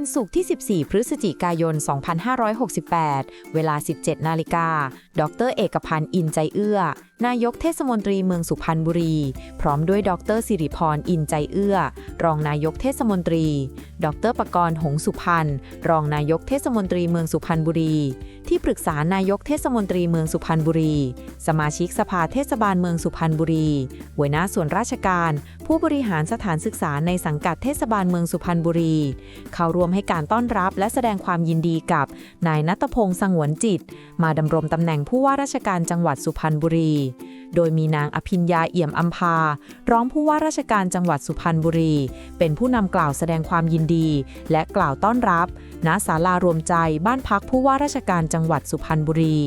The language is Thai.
วันศุกร์ที่ 14 พฤศจิกายน 2568 เวลา 17 นาฬิกา ดร เอกพันธ์ อินใจเอื้อ นายกเทศมนตรีเมืองสุพรรณบุรี พร้อมด้วยดรสิริพรอินใจเอื้อ รองนายกเทศมนตรี ดรประกรณ์หงสุพรรณรองนายกเทศมนตรีเมืองสุพรรณบุรี ที่ปรึกษานายกเทศมนตรีเมืองสุพรรณบุรี สมาชิกสภาเทศบาลเมืองสุพรรณบุรี หัวหน้าส่วนราชการ ผู้บริหารสถานศึกษาในสังกัดเทศบาลเมืองสุพรรณบุรี เข้าร่วมให้การต้อนรับและแสดงความยินดีกับนายนัตพงษ์สงวนจิต มาดำรงตำแหน่งผู้ว่าราชการจังหวัดสุพรรณบุรี โดยมีนางอภิญญาเอี่ยมอัมพารองผู้ว่าราชการจังหวัดสุพรรณบุรี เป็นผู้นำกล่าวแสดงความยินดี และกล่าวต้อนรับ ณ ศาลารวมใจบ้านพักผู้ว่าราชการจังหวัดสุพรรณบุรี